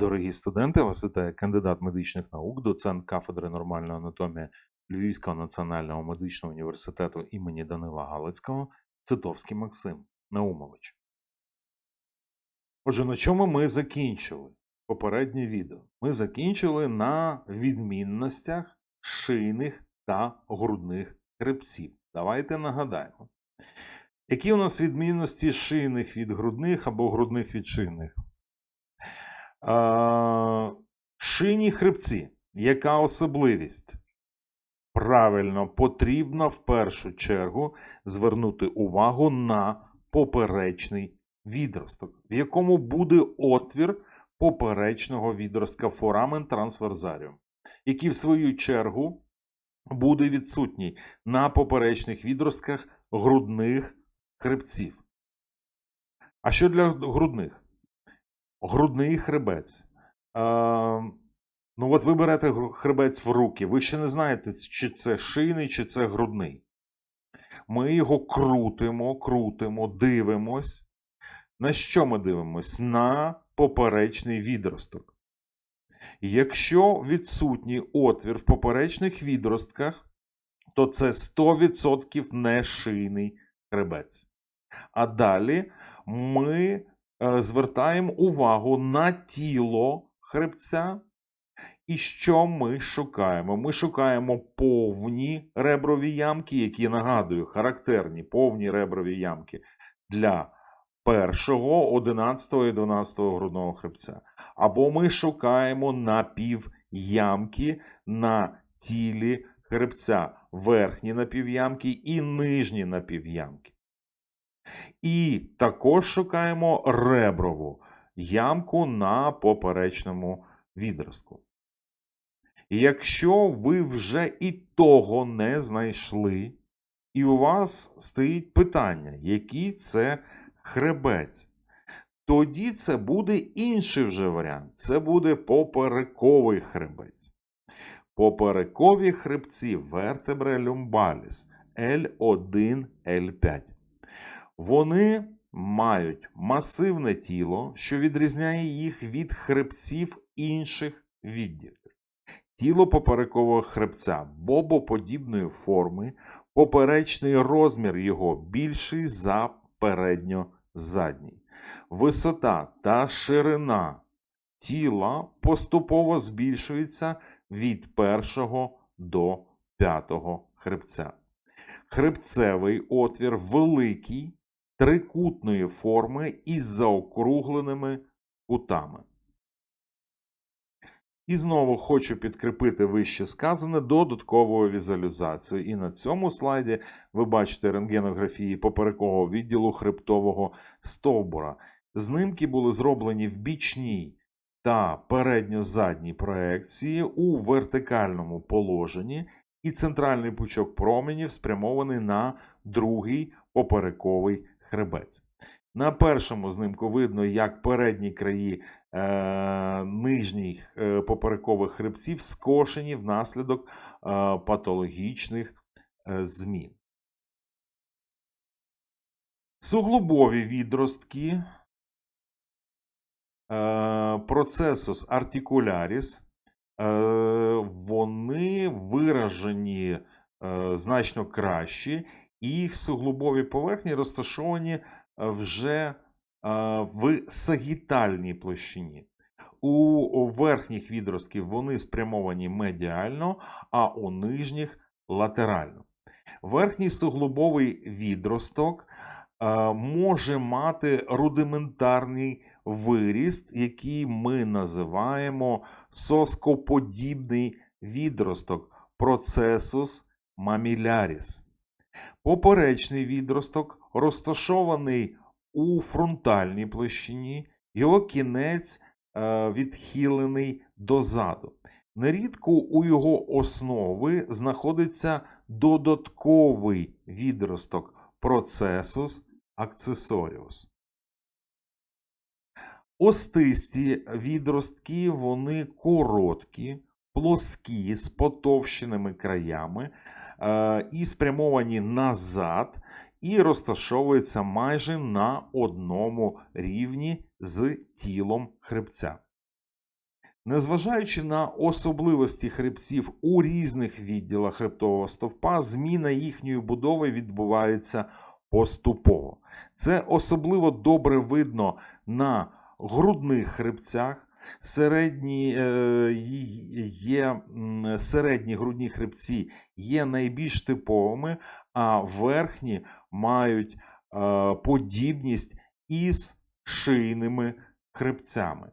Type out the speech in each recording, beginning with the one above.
Дорогі студенти, вас вітає кандидат медичних наук, доцент кафедри нормальної анатомії Львівського національного медичного університету імені Данила Галицького Цитовський Максим Наумович. Отже, на чому ми закінчили попереднє відео? Ми закінчили на відмінностях шийних та грудних хребців. Давайте нагадаємо. Які у нас відмінності шийних від грудних або грудних від шийних? Шийні хребці. Яка особливість? Правильно, потрібно в першу чергу звернути увагу на поперечний відросток, в якому буде отвір поперечного відростка форамен трансверзаріум, який в свою чергу буде відсутній на поперечних відростках грудних хребців. А що для грудних? Грудний хребець. Ну, от ви берете хребець в руки. Ви ще не знаєте, чи це шийний, чи це грудний. Ми його крутимо, крутимо, дивимось. На що ми дивимось? На поперечний відросток. Якщо відсутній отвір в поперечних відростках, то це 100% не шийний хребець. А далі ми звертаємо увагу на тіло хребця. І що ми шукаємо? Ми шукаємо повні реброві ямки, які нагадую, характерні повні реброві ямки для першого, 11 і 12 грудного хребця. Або ми шукаємо напівямки на тілі хребця, верхні напівямки і нижні напівямки. І також шукаємо реброву ямку на поперечному відростку. Якщо ви вже і того не знайшли, і у вас стоїть питання, який це хребець, тоді це буде інший вже варіант. Це буде поперековий хребець. Поперекові хребці вертебре люмбаліс L1, L5. Вони мають масивне тіло, що відрізняє їх від хребців інших відділів. Тіло поперекового хребця бобоподібної форми, поперечний розмір його більший за передньо-задній. Висота та ширина тіла поступово збільшується від першого до п'ятого хребця. Хребцевий отвір великий, трикутної форми із заокругленими кутами. І знову хочу підкріпити вище сказане додатковою візуалізацією. І на цьому слайді ви бачите рентгенографії поперекового відділу хребтового стовбура. Знимки були зроблені в бічній та передньо-задній проекції у вертикальному положенні, і центральний пучок променів спрямований на другий поперековий хребець. На першому знімку видно, як передні краї е, нижніх е, поперекових хребців скошені внаслідок е, патологічних е, змін. Суглобові відростки е, процесус артикуляріс, е, вони виражені е, значно краще, і їх суглобові поверхні розташовані е, вже е, в сагітальній площині. У верхніх відростків вони спрямовані медіально, а у нижніх латерально. Верхній суглобовий відросток е, може мати рудиментарний виріст, який ми називаємо соскоподібний відросток процесус маміляріс. Поперечний відросток розташований у фронтальній площині, його кінець е, відхилений дозаду. Нерідко у його основи знаходиться додатковий відросток процесус акцесоріус. Остисті відростки вони короткі, плоскі, з потовщеними краями і спрямовані назад, і розташовуються майже на одному рівні з тілом хребця. Незважаючи на особливості хребців у різних відділах хребтового стовпа, зміна їхньої будови відбувається поступово. Це особливо добре видно на грудних хребцях. Середні, е, є, середні грудні хребці є найбільш типовими, а верхні мають е, подібність із шийними хребцями.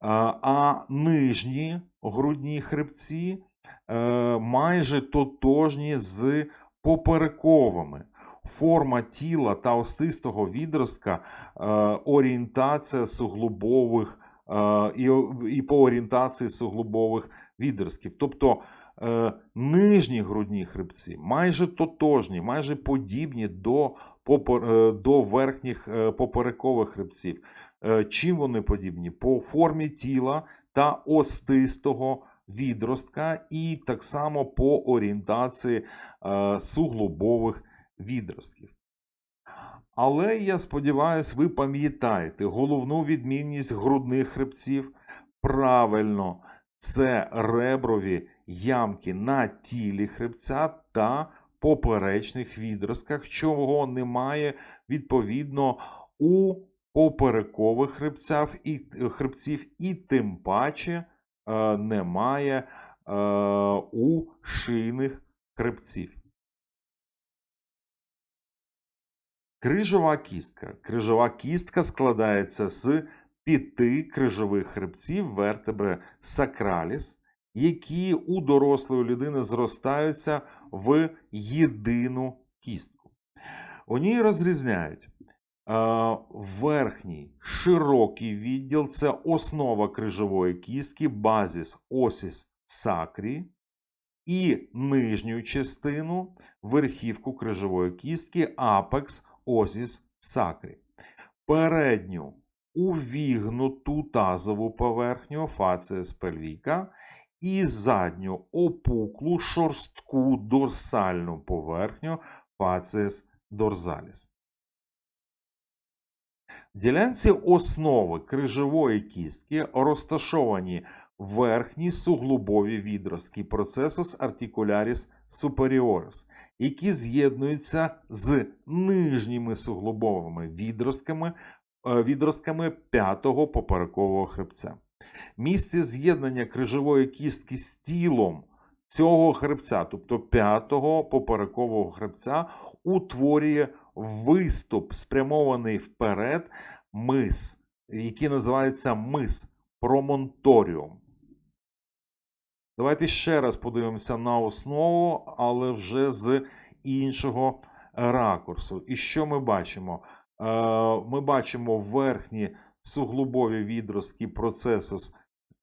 А, а нижні грудні хребці е, майже тотожні з поперековими. Форма тіла та остистого відростка, е, орієнтація суглобових е, і, і по орієнтації суглобових відростків. Тобто е, нижні грудні хребці майже тотожні, майже подібні до, е, до верхніх е, поперекових хребців. Чим вони подібні? По формі тіла та остистого відростка, і так само по орієнтації суглобових відростків. Але я сподіваюся, ви пам'ятаєте головну відмінність грудних хребців. Правильно, це реброві ямки на тілі хребця та поперечних відростках, чого немає відповідно у поперекових хребцях і, хребців, і тим паче е, немає е, у шийних хребців. Крижова кістка. Крижова кістка складається з п'яти крижових хребців вертебри сакраліс, які у дорослої людини зростаються в єдину кістку. У ній розрізняють верхній широкий відділ це основа крижової кістки, базіс осіс сакрі, і нижню частину верхівку крижової кістки апекс осіс сакрі. Передню увігнуту тазову поверхню фаціес пельвіка і задню опуклу шорстку дорсальну поверхню фаціес дорзаліс. В ділянці основи крижової кістки розташовані верхні суглобові відростки процесус articularis superiorus, які з'єднуються з нижніми суглобовими відростками, е, відростками п'ятого поперекового хребця. Місце з'єднання крижової кістки з тілом цього хребця, тобто п'ятого поперекового хребця, утворює виступ, спрямований вперед мис, який називається мис промонторіум. Давайте ще раз подивимося на основу, але вже з іншого ракурсу. І що ми бачимо? Е, Ми бачимо верхні суглобові відростки процесус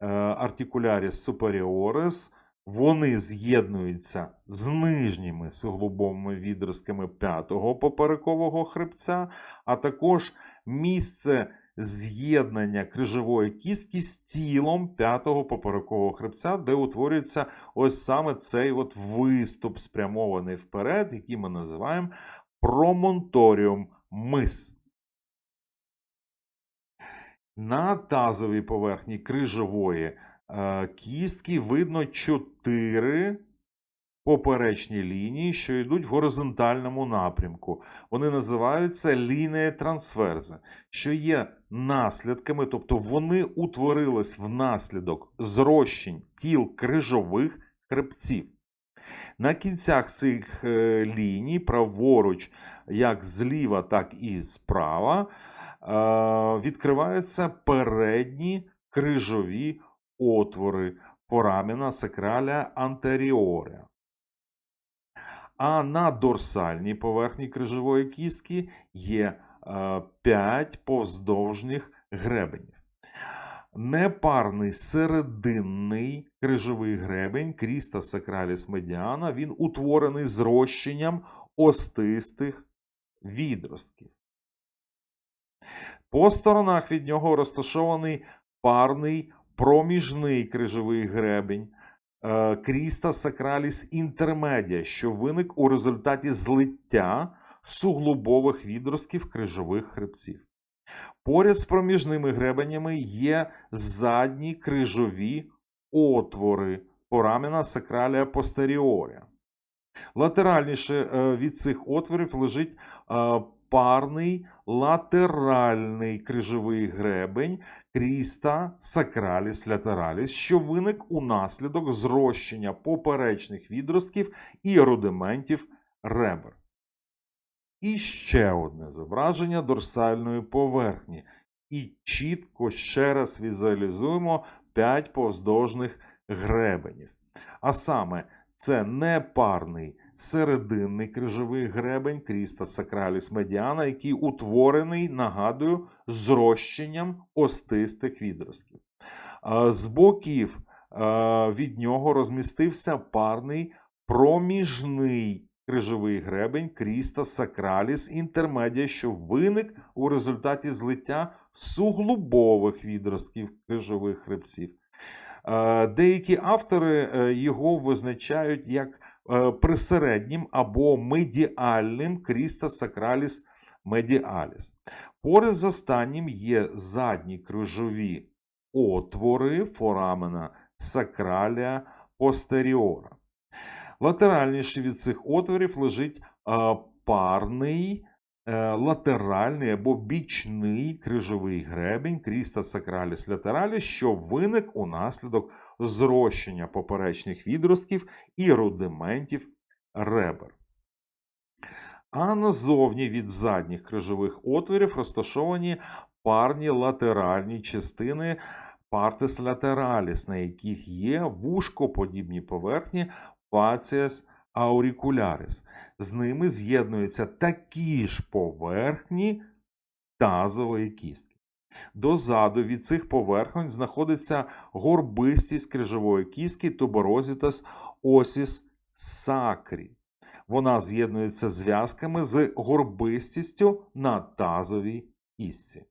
е, articularis superiores. Вони з'єднуються з нижніми суглобовими відростками п'ятого поперекового хребця, а також місце з'єднання крижової кістки з тілом п'ятого поперекового хребця, де утворюється ось саме цей от виступ, спрямований вперед, який ми називаємо промонторіум мис. На тазовій поверхні крижової е, кістки видно чотири поперечні лінії, що йдуть в горизонтальному напрямку. Вони називаються лінії трансверзи, що є наслідками, тобто вони утворились внаслідок зрощень тіл крижових хребців. На кінцях цих е, ліній, праворуч, як зліва, так і справа, е, відкриваються передні крижові отвори фораміна сакраля антеріоре. А на дорсальній поверхні крижової кістки є 5 повздовжніх гребенів. Непарний серединний крижовий гребень Кріста Сакраліс Медіана, він утворений зрощенням остистих відростків. По сторонах від нього розташований парний проміжний крижовий гребень е, Кріста Сакраліс Інтермедія, що виник у результаті злиття суглобових відростків крижових хребців. Поряд з проміжними гребенями є задні крижові отвори порамена сакралія постеріорія. Латеральніше е, від цих отворів лежить е, парний латеральний крижовий гребень кріста сакраліс латераліс, що виник унаслідок зрощення поперечних відростків і рудиментів ребер. І ще одне зображення дорсальної поверхні. І чітко ще раз візуалізуємо 5 повздовжних гребенів. А саме, це непарний серединний крижовий гребень Кріста Сакраліс Медіана, який утворений, нагадую, зрощенням остистих відростків. З боків від нього розмістився парний проміжний крижовий гребень Кріста Сакраліс Інтермедія, що виник у результаті злиття суглубових відростків крижових хребців. Деякі автори е, його визначають як присереднім або медіальним Кріста Сакраліс Медіаліс. Поряд з останнім є задні крижові отвори форамена сакралія постеріора. Латеральніше від цих отворів лежить е, парний е, латеральний або бічний крижовий гребень Кріста Сакраліс Латераліс, що виник унаслідок зрощення поперечних відростків і рудиментів ребер. А назовні від задніх крижових отворів розташовані парні латеральні частини партис латераліс, на яких є вушкоподібні поверхні facies auricularis. З ними з'єднуються такі ж поверхні тазової кістки. Дозаду від цих поверхонь знаходиться горбистість крижової кістки туберозітас осіс сакрі. Вона з'єднується зв'язками з горбистістю на тазовій кістці.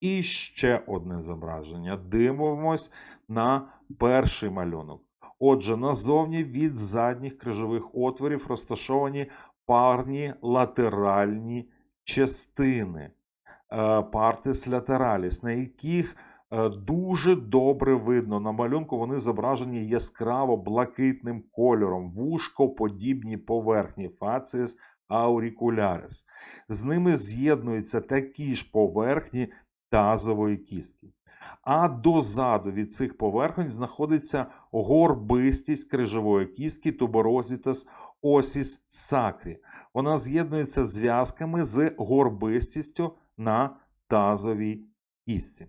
І ще одне зображення. Дивимось на перший малюнок. Отже, назовні від задніх крижових отворів розташовані парні латеральні частини партис латераліс, на яких е, дуже добре видно на малюнку вони зображені яскраво блакитним кольором, вушкоподібні поверхні фаціс аурікулярис. З ними з'єднуються такі ж поверхні тазової кістки. А дозаду від цих поверхонь знаходиться горбистість крижової кістки туберозітас осіс сакрі. Вона з'єднується зв'язками з горбистістю на тазовій кістці.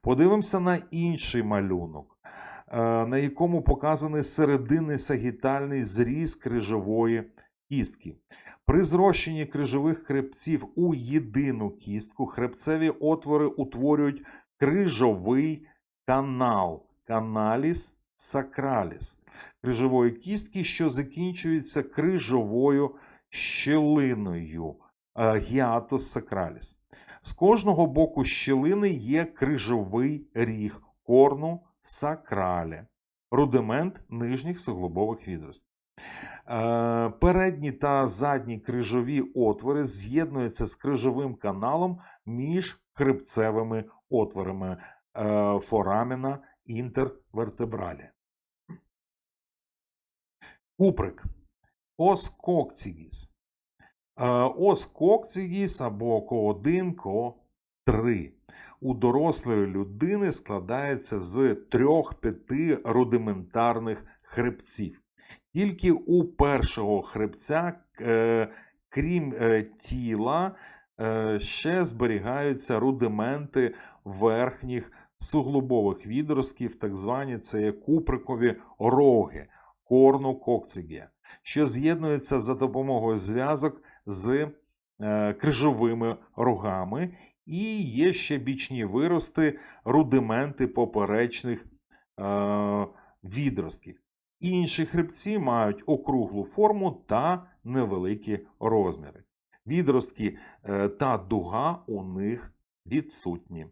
Подивимося на інший малюнок, е, на якому показаний серединний сагітальний зріз крижової кістки. При зрощенні крижових хребців у єдину кістку хребцеві отвори утворюють крижовий канал каналіс сакраліс крижової кістки, що закінчується крижовою щелиною гіатос сакраліс. З кожного боку щілини є крижовий ріг корну сакралі, рудимент нижніх суглобових відростів. Е, Передні та задні крижові отвори з'єднуються з крижовим каналом між хребцевими отворами е, форамена інтервертебралі. Куприк. Ос кокцігіс. Е, Ос кокцігіс або ко1, ко3. У дорослої людини складається з 3-5 рудиментарних хребців. Тільки у першого хребця, е, крім е, тіла, ще зберігаються рудименти верхніх суглобових відростків, так звані це є куприкові роги, корну кокцигія, що з'єднуються за допомогою зв'язок з е, крижовими рогами, і є ще бічні вирости, рудименти поперечних е, відростків. Інші хребці мають округлу форму та невеликі розміри. Відростки е, та дуга у них відсутні.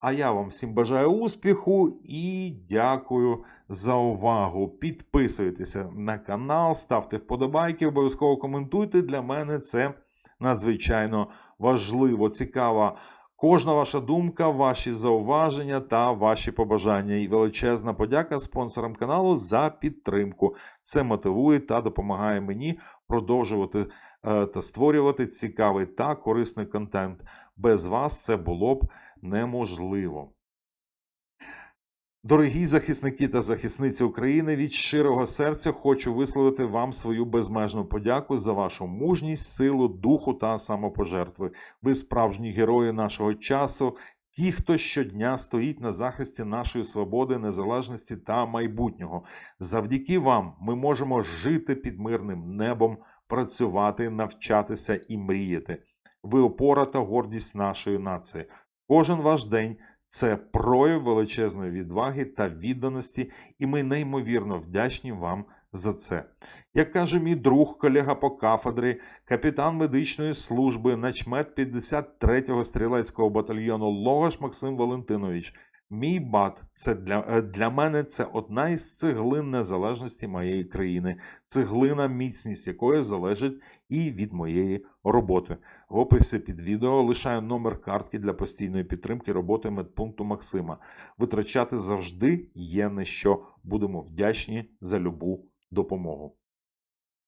А я вам всім бажаю успіху і дякую за увагу. Підписуйтеся на канал, ставте вподобайки, обов'язково коментуйте. Для мене це надзвичайно важливо. Цікава Кожна ваша думка, ваші зауваження та ваші побажання. І величезна подяка спонсорам каналу за підтримку. Це мотивує та допомагає мені продовжувати е, та створювати цікавий та корисний контент. Без вас це було б неможливо. Дорогі захисники та захисниці України, від щирого серця хочу висловити вам свою безмежну подяку за вашу мужність, силу, духу та самопожертви. Ви справжні герої нашого часу, ті, хто щодня стоїть на захисті нашої свободи, незалежності та майбутнього. Завдяки вам ми можемо жити під мирним небом, працювати, навчатися і мріяти. Ви опора та гордість нашої нації. Кожен ваш день це прояв величезної відваги та відданості, і ми неймовірно вдячні вам за це. Як каже мій друг, колега по кафедрі, капітан медичної служби, начмет 53-го стрілецького батальйону Логаш Максим Валентинович. Мій бат це для, е, для мене це одна із цеглин незалежності моєї країни, цеглина, міцність якої залежить і від моєї роботи. В описі під відео лишаю номер картки для постійної підтримки роботи медпункту Максима. Витрачати завжди є на що. Будемо вдячні за любу допомогу.